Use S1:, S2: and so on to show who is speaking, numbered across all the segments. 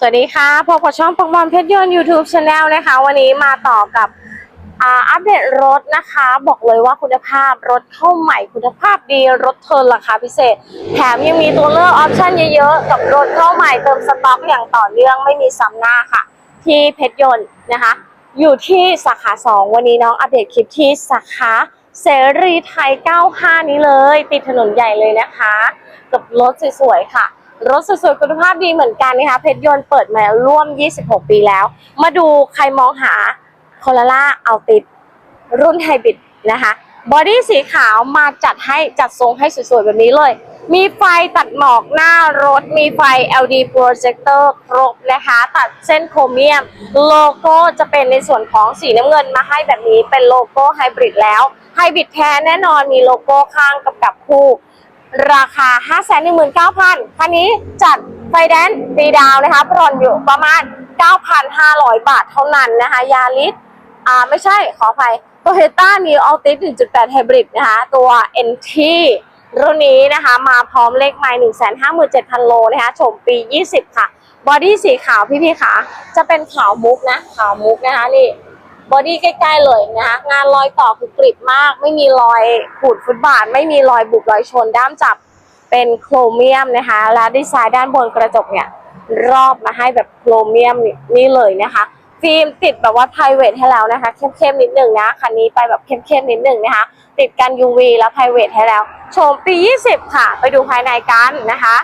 S1: สวัสดีค่ะพบกับช่องปองบอลเพชรยนต์ YouTube Channel นะคะ วันนี้มาต่อกับอัปเดตรถนะคะ บอกเลยว่าคุณภาพรถเข้าใหม่คุณภาพดีรถเทิร์นราคาพิเศษ แถมยังมีตัวเลือกออปชั่นเยอะๆ กับรถเข้าใหม่เติมสต็อกอย่างต่อเนื่องไม่มีซ้ำหน้าค่ะ ที่เพชรยนต์นะคะ อยู่ที่สาขา 2 วันนี้น้องอัปเดตคลิปที่สาขาเสรีไทย 95 นี้เลย ติดถนนใหญ่เลยนะคะ กับรถสวยๆค่ะ รถสวยๆคุณภาพดีเหมือนกันนะคะเพชรยนต์เปิดมาร่วม 26 ปีแล้ว มาดูใครมองหาคอ r ล่าเอาติดรุ่นไฮบริดนะคะบอดี้สีขาวมาจัดให้จัดทรงให้สวยๆแบบนี้เลย มีไฟตัดหมอกหน้ารถ มีไฟ LED projector ครบนะคะ ตัดเส้นโครเมียม โลโก้จะเป็นในส่วนของสีน้ำเงินมาให้แบบนี้เป็นโลโก้ไฮบริดแล้วไฮบริดแท้แน่นอนมีโลโก้ข้างกับกับคู่ ราคา 519,000คันนี้จัดไฟแดนซ์ฟรีดาวนะคะผ่อนอยู่ประมาณ 9,500 บาทเท่านั้นนะคะยาริสอ่าไม่ใช่ขออภัย Toyota New Altis 1.8 Hybrid นะคะตัว NT รุ่นนี้นะคะมาพร้อมเลขไมล์157,000 โลนะคะโฉมปี 20 ค่ะ บอดี้สีขาวพี่ๆค่ะ จะเป็นขาวมุกนะ ขาวมุกนะคะนี่ บอดี้ใกล้ๆเลยนะคะงานรอยต่อคือกริบมาก ไม่มีรอยขูดฟุตบาท ไม่มีรอยบุบรอยชนด้ามจับเป็นโครเมียมนะคะ และดีไซน์ด้านบนกระจกเนี่ย รอบมาให้แบบโครเมียมนี่เลยนะคะฟิล์มติดแบบว่า private ให้แล้วนะคะ เข้มๆนิดหนึ่งนะคันนี้ไปแบบเข้มๆนิดหนึ่งนะคะ ติดกัน UV แล้ว private ให้แล้ว โฉมปี 20 ค่ะ ไปดูภายในกันนะคะ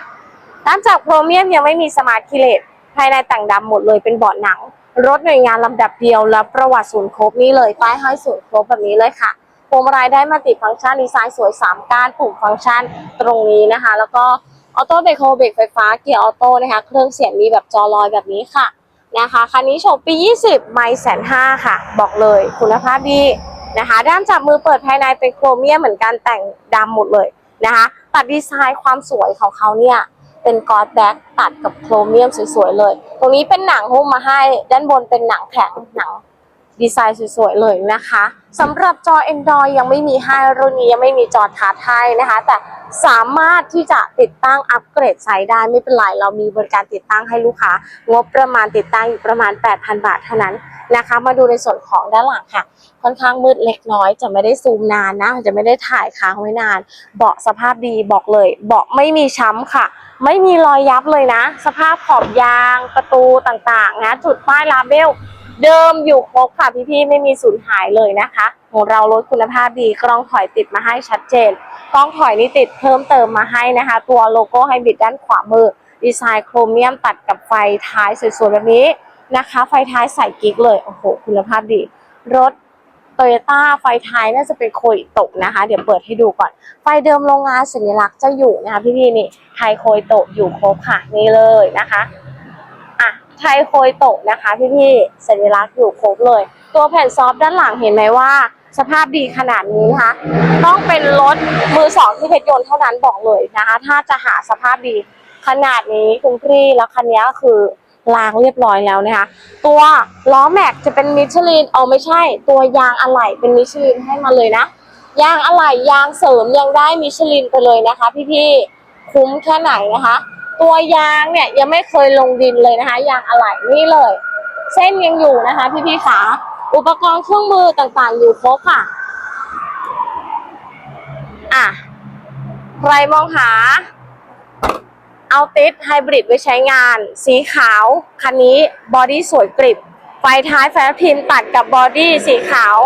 S1: ด้านจากโครเมียมยังไม่มีสมาร์ทคิเลตภายในแต่งดำหมดเลยเป็นเบาะหนัง รถหน่วยงานลำดับเดียวและประวัติศูนย์ครบนี่เลยป้ายห้อยศูนย์ครบแบบนี้เลยค่ะพวงมาลัยได้มาติดฟังก์ชันดีไซน์สวย3ก้านปุ่มฟังก์ชันตรงนี้นะคะ แล้วก็ออโต้เบรกโฮเบรกไฟฟ้าเกียร์ออโต้นะคะ เครื่องเสียงมีแบบจอลอยแบบนี้ค่ะนะคะคันนี้โฉมปี 20 ไม่แสนห้าค่ะ บอกเลยคุณภาพดีนะคะ ด้านจับมือเปิดภายในเป็นโครเมียมเหมือนกันแต่งดำหมดเลยนะคะ ตัดดีไซน์ความสวยของเขาเนี่ย เป็นกอดแบ็กตัดกับโครเมียมสวยๆเลย ตรงนี้เป็นหนังหุ้มมาให้ ด้านบนเป็นหนังแข็งหนัง ดีไซน์สวยๆเลยนะคะสำหรับจอ Android ยังไม่มีให้รุ่นนี้ยังไม่มีจอทัชให้นะคะ แต่สามารถที่จะติดตั้งอัปเกรดใช้ได้ไม่เป็นไรเรามีบริการติดตั้งให้ลูกค้า งบประมาณติดตั้งอยู่ประมาณ 8,000 บาทเท่านั้นนะคะ มาดูในส่วนของด้านหลังค่ะ ค่อนข้างมืดเล็กน้อย จะไม่ได้ซูมนานนะ จะไม่ได้ถ่ายค้างไว้นาน เบาะสภาพดีบอกเลย เบาะไม่มีช้ำค่ะ ไม่มีรอยยับเลยนะ สภาพขอบยางประตูต่างๆนะจุดป้ายลาเบล เดิมอยู่ครบค่ะพี่ๆไม่มีสูญหายเลยนะคะ ของเรารถคุณภาพดีกล้องถอยติดมาให้ชัดเจน กล้องถอยนี่ติดเพิ่มเติมมาให้นะคะ ตัวโลโก้ไฮบริดด้านขวามือ ดีไซน์โครเมียมตัดกับไฟท้ายสวยๆแบบนี้นะคะ ไฟท้ายใส่กิ๊กเลยโอ้โหคุณภาพดี รถโตโยต้าไฟท้ายน่าจะเป็นโคยโตะนะคะ เดี๋ยวเปิดให้ดูก่อน ไฟเดิมโรงงานสัญลักษณ์จะอยู่นะคะพี่ๆนี่ไทยโคยโตะอยู่ครบค่ะนี่เลยนะคะ ไทยโคยโตะนะคะพี่ๆสัญลักษณ์อยู่ครบเลย ตัวแผ่นซอฟด้านหลังเห็นไหมว่า สภาพดีขนาดนี้นะคะ ต้องเป็นรถมือสองที่เพชรยนต์เท่านั้นบอกเลยนะคะ ถ้าจะหาสภาพดีขนาดนี้คุณพี่แล้วคันนี้ก็คือล้างเรียบร้อยแล้วนะคะ ตัวล้อแม็กจะเป็นมิชลินเอาไม่ใช่ ตัวยางอะไหล่เป็นมิชลินให้มาเลยนะยางอะไหล่ยางเสริมยังได้มิชลินไปเลยนะคะ พี่ๆคุ้มแค่ไหนนะคะ ตัวยางเนี่ยยังไม่เคยลงดินเลยนะคะ ยางอะไหล่นี่เลย เส้นยังอยู่นะคะ พี่ๆขาอุปกรณ์เครื่องมือต่างๆ อยู่ครบค่ะ อะ ใครมองหา เอาติสไฮบริดไว้ใช้งาน สีขาว คันนี้บอดี้สวยกริบ ไฟท้ายไฟพิมพ์ตัดกับบอดี้สีขาว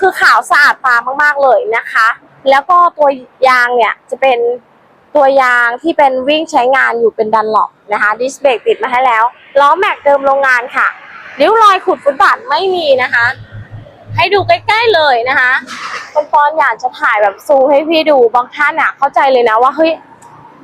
S1: คือขาวสะอาดตามากๆเลยนะคะ แล้วก็ตัวยางเนี่ยจะเป็น ตัวยางที่เป็นวิ่งใช้งานอยู่เป็นดันหลอกนะคะดิสเบรกติดมาให้แล้วล้อแม็กเดิมโรงงานค่ะริ้วรอยขุดฟุตบาทไม่มีนะคะ ให้ดูใกล้ๆเลยนะคะคุณปอนอยากจะถ่ายแบบซูมให้พี่ดูบางท่านอะเข้าใจเลยนะว่าเฮ้ย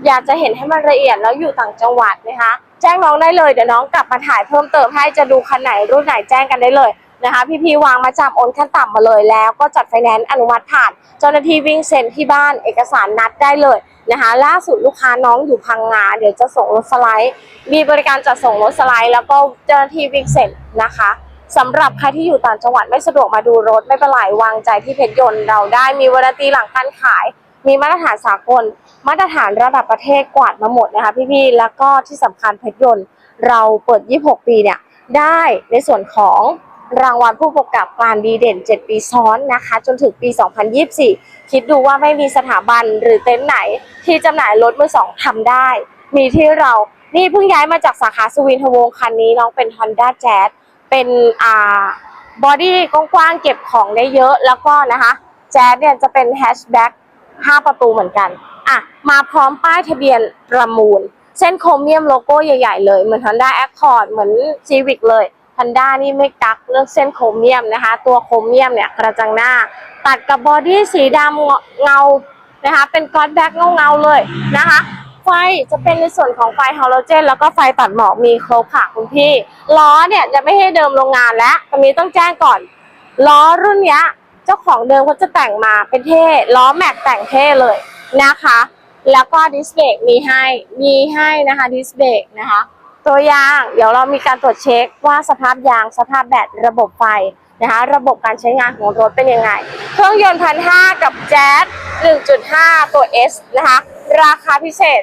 S1: อยากจะเห็นให้มันละเอียดแล้วอยู่ต่างจังหวัดนะคะ แจ้งน้องได้เลยเดี๋ยวน้องกลับมาถ่ายเพิ่มเติมให้จะดูคันไหนรุ่นไหนแจ้งกันได้เลย นะคะพี่พีวางมาจำโอนขั้นต่ำมาเลยแล้วก็จัดไฟแนนซ์อนุมัติผ่าน เจ้าหน้าที่วิ่งเซ็นที่บ้านเอกสารนัดได้เลยนะคะล่าสุดลูกค้าน้องอยู่พังงาเดี๋ยวจะส่งรถสไลด์ มีบริการจัดส่งรถสไลด์ แล้วก็เจ้าหน้าที่วิ่งเซ็นนะคะสำหรับใครที่อยู่ต่างจังหวัดไม่สะดวกมาดูรถไม่เป็นไรวางใจที่เพชรยนต์เราได้มีวารันตีหลังการขาย มีมาตรฐานสากล มาตรฐานระดับประเทศกวาดมาหมดนะคะพี่ๆแล้วก็ที่สำคัญเพชรยนต์เราเปิด 26 ปีเนี่ยได้ในส่วนของ รางวัลผู้ประกอบการดีเด่น 7 ปีซ้อนนะคะ จนถึงปี 2024 คิดดูว่าไม่มีสถาบันหรือเต็นท์ไหน ที่จำหน่ายรถมือสองทำได้ มีที่เรานี่เพิ่งย้ายมาจากสาขาสุวินทวงศ์คันนี้น้องเป็น Honda Jazz เป็นอ่าบอดี้กว้างๆเก็บของได้เยอะแล้วก็นะคะแจ๊สเนี่ยจะเป็นแฮชแบ็ก5ประตูเหมือนกันอะมาพร้อมป้ายทะเบียนประมูล เส้นโครเมียมโลโก้ใหญ่ๆเลย เหมือน Honda Accord เหมือน Civic เลย Honda นี่ไม่กักเรื่องเส้นโครเมียมนะคะ ตัวโครเมียมเนี่ยกระจังหน้า ตัดกับบอดี้สีดำเงานะคะ เป็นก๊อตแบ็กเงาๆเลยนะคะ ไฟจะเป็นในส่วนของไฟฮาโลเจน แล้วก็ไฟตัดหมอกมีครบค่ะคุณพี่ ล้อเนี่ยจะไม่ให้เดิมโรงงานแล้วตรงนี้ต้องแจ้งก่อน ล้อรุ่นเนี้ยเจ้าของเดิมเขาจะแต่งมาเป็นเท่ ล้อแม็กแต่งเท่เลยนะคะ แล้วก็ดิสเบรกมีให้ มีให้นะคะดิสเบรกนะคะ ตัวยาง เดี๋ยวเรามีการตรวจเช็คว่าสภาพยางสภาพแบตระบบไฟนะคะ ระบบการใช้งานของรถเป็นยังไง เครื่องยนต์พันห้ากับแจ๊ส1.5 ตัว S นะคะ ราคาพิเศษ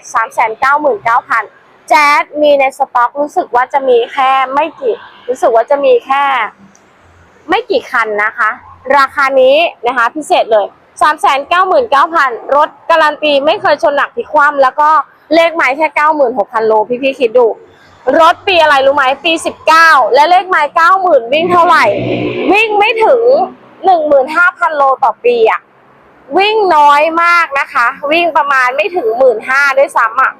S1: 399,000 แจ๊สมีในสต็อกรู้สึกว่าจะมีแค่ไม่กี่ รู้สึกว่าจะมีแค่ ไม่กี่คันนะคะ ราคานี้นะคะพิเศษเลย 399,000 รถการันตีไม่เคยชนหนักพลิกคว่ำแล้วก็เลขไม้แค่ 96,000 โลพี่ๆคิดดู รถปีอะไรรู้ไหมปี 19 และเลขไม้90,000 วิ่งเท่าไหร่ วิ่งไม่ถึง 15,000 โลต่อปีอะวิ่งน้อยมากนะคะ วิ่งประมาณไม่ถึง 15,000ด้วยซ้ำอะ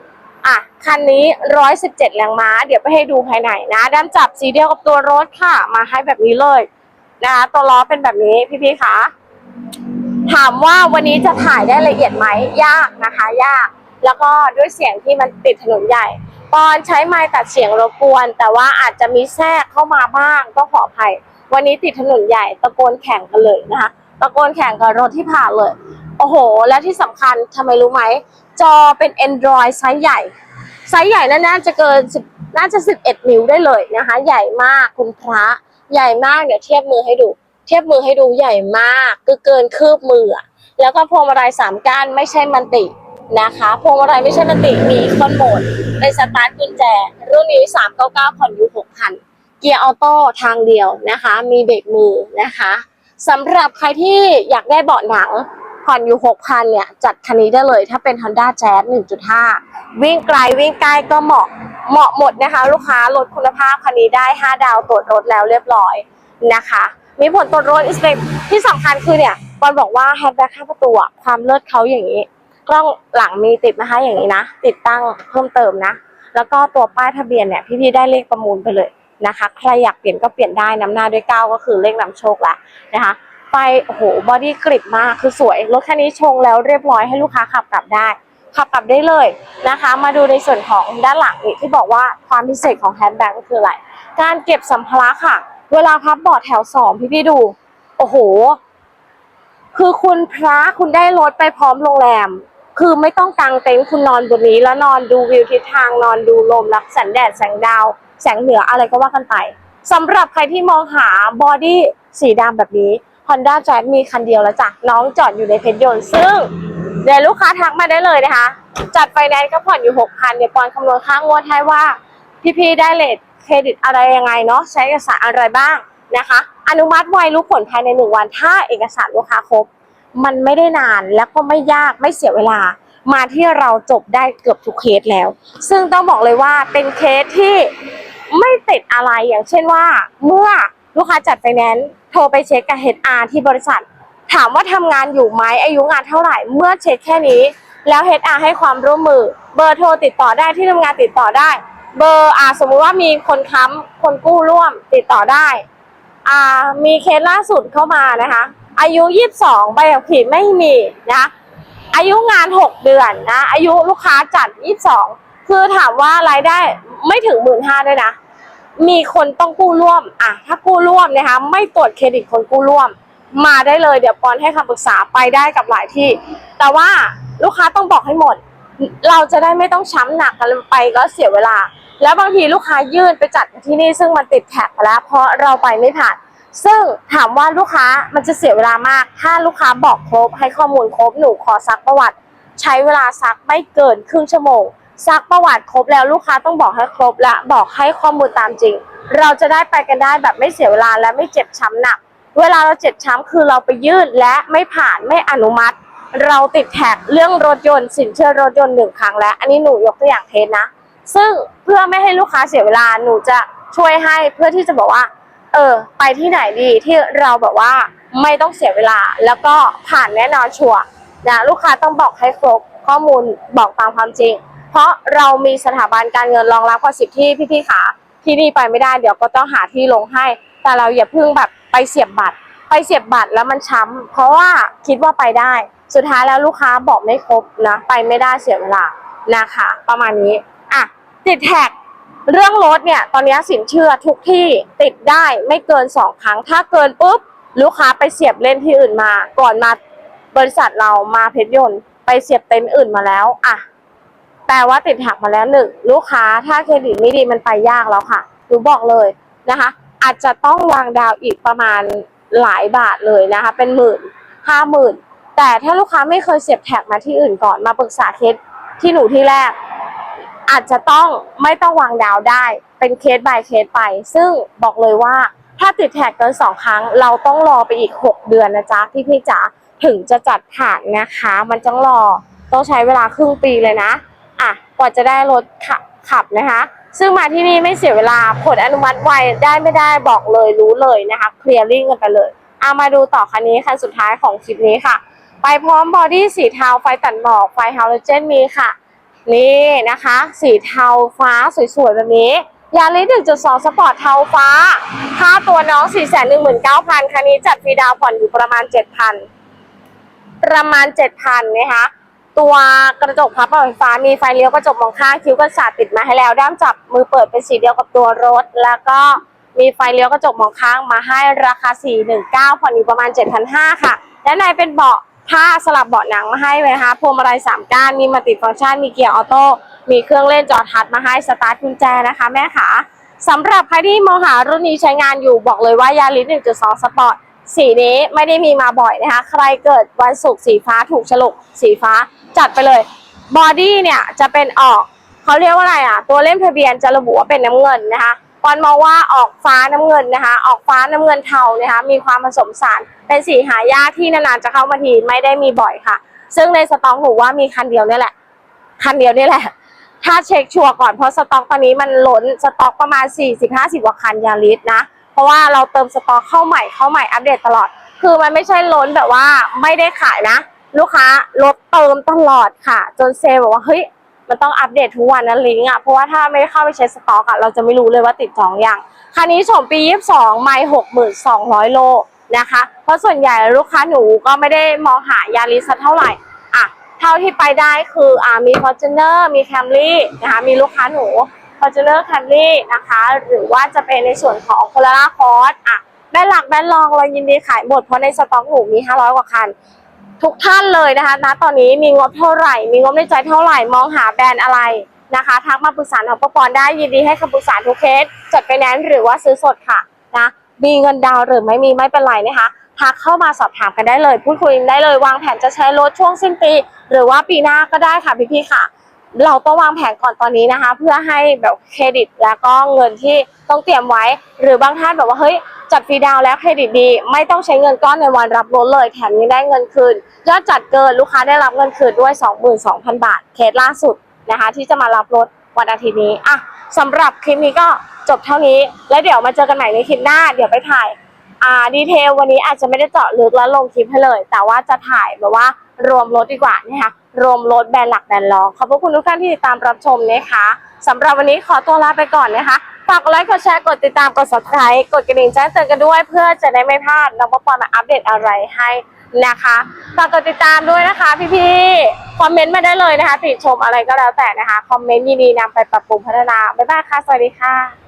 S1: อะ คันนี้ 117 แรงม้า เดี๋ยวไปให้ดูภายในนะ ด้านจับสีเดียวกับตัวรถค่ะ มาให้แบบนี้เลยนะคะ ตัวล้อเป็นแบบนี้พี่ๆคะถามว่าวันนี้จะถ่ายได้ละเอียดไหมยากนะคะ ยาก แล้วก็ด้วยเสียงที่มันติดถนนใหญ่ ตอนใช้ไม้ตัดเสียงรบกวน แต่ว่าอาจจะมีแทรกเข้ามาบ้างก็ขออภัย วันนี้ติดถนนใหญ่ตะโกนแข่งกันเลยนะคะตะโกนแข่งกับรถที่ผ่านเลย โอ้โห และที่สำคัญทำไมรู้ไหม จอเป็น Android ไซส์ใหญ่ ไซส์ใหญ่น่าจะเกิน10น่าจะ 11 นิ้วได้เลยนะคะ ใหญ่มากคุณพระ ใหญ่มากเดี๋ยวเทียบมือให้ดู เทียบมือให้ดูใหญ่มาก คือเกินคืบมือ แล้วก็พวงมาลัยสามก้านไม่ใช่มันติ นะคะพวงมาลัยไม่ใช่มันติมีคอนโหมดเป็นสตาร์ทกุญแจ รุ่นนี้ 399ผ่อนอยู่6,000 เกียร์ออโต้ทางเดียวนะคะ มีเบรกมือนะคะสำหรับใครที่อยากได้เบาะหนังผ่อนอยู่ 6,000 เนี่ย จัดคันนี้ได้เลย ถ้าเป็น Honda Jazz 1.5 วิ่งไกลวิ่งใกล้ก็เหมาะเหมาะหมดนะคะ ลูกค้าลดคุณภาพคันนี้ได้ 5 ดาวตรวจรถแล้วเรียบร้อยนะคะ มีผลตรวจรถอิสเปกที่สำคัญคือเนี่ยบอลบอกว่าแฮนด์แบ็กข้าประตูความเลิศเขาอย่างนี้ กล้องหลังมีติดนะคะ อย่างนี้นะ ติดตั้งเพิ่มเติมนะ แล้วก็ตัวป้ายทะเบียนเนี่ยพี่ๆได้เลขประมูลไปเลยนะคะ ใครอยากเปลี่ยนก็เปลี่ยนได้น้ำหน้าด้วยเก้าก็คือเลขนำโชคละนะคะไฟโอ้โหบอดี้กริบมากคือสวยรถคันนี้ชงแล้วเรียบร้อยให้ลูกค้าขับกลับได้ ขับกลับได้เลยนะคะ มาดูในส่วนของด้านหลังนี่ที่บอกว่าความพิเศษของแฮนด์แบ็กก็คืออะไร การเก็บสัมภาระค่ะ เวลาพับเบาะแถวสองพี่ๆดู โอ้โห คือคุณพระคุณได้รถไปพร้อมโรงแรม คือไม่ต้องกางเต็นท์คุณนอนบนนี้ แล้วนอนดูวิวทิศทางนอนดูลมรับแสงแดดแสงดาว แสงเหนืออะไรก็ว่ากันไปสำหรับใครที่มองหาบอดี้สีดำแบบนี้ Honda Jazz มีคันเดียวแล้วจ้ะน้องจอดอยู่ในเพชรยนต์ซึ่งเดี๋ยวลูกค้าทักมาได้เลยนะคะ จัดไฟแนนซ์ก็ผ่อนอยู่ 6,000เดี๋ยวปอนคำนวณค่างวดให้ว่า พี่ๆได้เลทเครดิตอะไรยังไงเนาะใช้เอกสารอะไรบ้างนะคะ อนุมัติไวรู้ผลภายในหนึ่งวันถ้าเอกสารลูกค้าครบ มันไม่ได้นานแล้วก็ไม่ยากไม่เสียเวลา มาที่เราจบได้เกือบทุกเคสแล้ว ซึ่งต้องบอกเลยว่าเป็นเคสที่ไม่ติดอะไรอย่างเช่นว่า เมื่อลูกค้าจัดไฟแนนซ์โทรไปเช็คกับ HR ที่บริษัท ถามว่าทำงานอยู่ไหมอายุงานเท่าไหร่ เมื่อเช็คแค่นี้ แล้ว HR ให้ความร่วมมือ เบอร์โทรติดต่อได้ที่ทำงานติดต่อได้ เบอร์อ่าสมมุติว่ามีคนค้ำคนกู้ร่วมติดต่อได้อ่ามีเคสล่าสุดเข้ามานะคะ อายุ 22 ใบขับขี่ไม่มีนะอายุงาน 6 เดือนนะอายุลูกค้าจัด 22 คือถามว่ารายได้ไม่ถึง 1 5ื่นด้วยนะ มีคนต้องกู้ร่วมอะถ้ากู้ร่วมนะคะไม่ตรวจเครดิตคนกู้ร่วม มาได้เลยเดี๋ยวปอนให้คำปรึกษาไปได้กับหลายที่ แต่ว่าลูกค้าต้องบอกให้หมด เราจะได้ไม่ต้องช้ำหนักกันไปก็เสียเวลา แล้วบางทีลูกค้ายื่นไปจัดที่นี่ซึ่งมันติดแท็กแล้วเพราะเราไปไม่ผ่าน ซึ่งถามว่าลูกค้ามันจะเสียเวลามาก ถ้าลูกค้าบอกครบ ให้ข้อมูลครบหนูขอซักประวัติ ใช้เวลาซักไม่เกินครึ่งชั่วโมงซักประวัติครบแล้วลูกค้าต้องบอกให้ครบและบอกให้ข้อมูลตามจริง เราจะได้ไปกันได้แบบไม่เสียเวลาและไม่เจ็บช้ำหนัก เวลาเราเจ็บช้ำคือเราไปยื่นและไม่ผ่านไม่อนุมัติ เราติดแท็กเรื่องรถยนต์สินเชื่อรถยนต์หนึ่งครั้งแล้ว อันนี้หนูยกตัวอย่างเทสนะ ซึ่งเพื่อไม่ให้ลูกค้าเสียเวลาหนูจะช่วยให้เพื่อที่จะบอกว่า เออ ไปที่ไหนดีที่เราแบบว่าไม่ต้องเสียเวลา แล้วก็ผ่านแน่นอนชัวร์นะลูกค้าต้องบอกให้ครบข้อมูลบอกตามความจริง เพราะเรามีสถาบันการเงินรองรับกว่าสิบที่พี่ๆขาที่นี่ไปไม่ได้เดี๋ยวก็ต้องหาที่ลงให้ แต่เราอย่าเพิ่งแบบไปเสียบบัตร ไปเสียบบัตรแล้วมันช้ำเพราะว่าคิดว่าไปได้ สุดท้ายแล้วลูกค้าบอกไม่ครบนะไปไม่ได้เสียเวลานะคะ ประมาณนี้อะติดแท็ก เรื่องรถเนี่ยตอนนี้สินเชื่อทุกที่ติดได้ไม่เกินสองครั้ง ถ้าเกินปุ๊บลูกค้าไปเสียบเล่นที่อื่นมา ก่อนมาบริษัทเรามาเพชรยนต์ไปเสียบเต็นท์อื่นมาแล้วอะแปลว่าติดแท็กมาแล้วหนึ่งลูกค้าถ้าเครดิตไม่ดีมันไปยากแล้วค่ะหนูบอกเลยนะคะ อาจจะต้องวางดาวอีกประมาณหลายบาทเลยนะคะ เป็นหมื่นห้าหมื่นแต่ถ้าลูกค้าไม่เคยเสียบแท็กมาที่อื่นก่อนมาปรึกษาเคสที่หนูที่แรก อาจจะต้องไม่ต้องวางดาวได้ เป็นเคส by เคสไป ซึ่งบอกเลยว่าถ้าติดแท็กเกินสองครั้ง เราต้องรอไปอีก 6 เดือนนะจ๊ะพี่พี่ๆจ๋าถึงจะจัดผ่านนะคะ มันต้องรอต้องใช้เวลาครึ่งปีเลยนะอะกว่าจะได้รถขับขับนะคะ ซึ่งมาที่นี่ไม่เสียเวลาผลอนุมัติไวได้ไม่ได้บอกเลยรู้เลยนะคะเคลียร์ลิงกันไปเลยเอามาดูต่อคันนี้คันสุดท้ายของคลิปนี้ค่ะ ไปพร้อมบอดี้สีเทาไฟตัดหมอกไฟฮาโลเจนมีค่ะ นี่นะคะ สีเทาฟ้าสวยๆ แบบนี้ ยาริส1.2 สปอร์ตเทาฟ้า ค่าตัวน้อง 419,000 คันนี้จัดฟรีดาวผ่อนอยู่ประมาณ 7,000 ประมาณ 7,000 นะคะ ตัวกระจกพับไฟฟ้ามีไฟเลี้ยวกระจกมองข้างคิ้วกันสาดติดมาให้แล้ว ด้ามจับมือเปิดเป็นสีเดียวกับตัวรถ แล้วก็มีไฟเลี้ยวกระจกมองข้างมาให้ราคา 419ผ่อนอยู่ประมาณ 7,500 ค่ะ และในเป็นเบาะ ผ้าสลับเบาะหนังมาให้เลยนะคะพวงมาลัยสามก้านมีมัลติฟังก์ชันมีเกียร์ออโต้มีเครื่องเล่นจอทัชมาให้สตาร์ทกุญแจนะคะแม่ขาสำหรับใครที่มองหารุ่นนี้ใช้งานอยู่บอกเลยว่ายาริส1.2 สปอร์ตสีนี้ไม่ได้มีมาบ่อยนะคะ ใครเกิดวันศุกร์สีฟ้าถูกฉลกสีฟ้าจัดไปเลยบอดี้เนี่ยจะเป็นออกเขาเรียกว่าอะไรอะ ตัวเล่มทะเบียนจะระบุว่าเป็นน้ำเงินนะคะ ปอนมองว่าออกฟ้าน้ำเงินนะคะ ออกฟ้าน้ำเงินเทานะคะ มีความผสมสารเป็นสีหายากที่นานๆจะเข้ามาทีไม่ได้มีบ่อยค่ะ ซึ่งในสต็อกหนูว่ามีคันเดียวนี่แหละ คันเดียวนี่แหละ ถ้าเช็คชัวร์ก่อนเพราะสต็อกตอนนี้มันล้นสต็อกประมาณ 40-50กว่าคันยาลิสนะ เพราะว่าเราเติมสต็อกเข้าใหม่เข้าใหม่อัปเดตตลอด คือมันไม่ใช่ล้นแบบว่าไม่ได้ขายนะ ลูกค้าลดเติมตลอดค่ะ จนเซลล์บอกว่าเฮ้ย มันต้องอัปเดตทุกวันนะลิงก์อะเพราะว่าถ้าไม่ได้เข้าไปเช็คสต็อกอะเราจะไม่รู้เลยว่าติดจองอย่างคันนี้ชมปี 22 ไม่ 62,000 โลนะคะ เพราะส่วนใหญ่ลูกค้าหนูก็ไม่ได้มองหายาริสเท่าไหร่อะเท่าที่ไปได้คืออ่ามี Fortuner มี Camry นะคะมีลูกค้าหนู Fortuner Camry นะคะ หรือว่าจะเป็นในส่วนของ Corolla Cross อะแบรนด์หลักแบรนด์รองเรายินดีขายหมดเพราะในสต็อกหนูมี 500 กว่าคัน ทุกท่านเลยนะคะณตอนนี้มีงบเท่าไหร่ มีงบในใจเท่าไหร่มองหาแบรนด์อะไรนะคะทักมาปรึกษาของประกรณ์ได้ยินดีให้คำปรึกษาทุกเคสจดไปแนนหรือว่าซื้อสดค่ะนะมีเงินดาวหรือไม่มีไม่เป็นไรนะคะทักเข้ามาสอบถามกันได้เลย พูดคุยได้เลยวางแผนจะใช้รถช่วงสิ้นปี หรือว่าปีหน้าก็ได้ค่ะพี่ๆค่ะ เราต้องวางแผนก่อนตอนนี้นะคะ เพื่อให้แบบเครดิตแล้วก็เงินที่ต้องเตรียมไว้ หรือบางท่านแบบว่าเฮ้ย จัดฟรีดาวแล้วเครดิตดี ไม่ต้องใช้เงินก้อนในวันรับรถเลยแถมยังได้เงินคืน ยอดจัดเกินลูกค้าได้รับเงินคืนด้วย 22,000 บาท เคสล่าสุดนะคะ ที่จะมารับรถวันอาทิตย์นี้อะสำหรับคลิปนี้ก็จบเท่านี้ แล้วเดี๋ยวมาเจอกันใหม่ในคลิปหน้า เดี๋ยวไปถ่ายอ่าดีเทลวันนี้อาจจะไม่ได้เจาะลึกแล้วลงคลิปให้เลย แต่ว่าจะถ่ายแบบว่ารวมรถดีกว่านะคะรวมรถแบรนด์หลักแบรนด์รองขอบพระคุณทุกท่านที่ติดตามรับชมนะคะสำหรับวันนี้ขอตัวลาไปก่อนนะคะ ฝากกดไลค์กดแชร์กดติดตามกด subscribe กดกระดิ่งแจ้งเตือนกันด้วย เพื่อจะได้ไม่พลาดน้องปอปอมาอัปเดตอะไรให้นะคะฝากกดติดตามด้วยนะคะ พี่ๆคอมเมนต์มาได้เลยนะคะ ติชมอะไรก็แล้วแต่นะคะ คอมเมนต์ยินดีนำไปปรับปรุงพัฒนา บ๊ายบายค่ะ สวัสดีค่ะ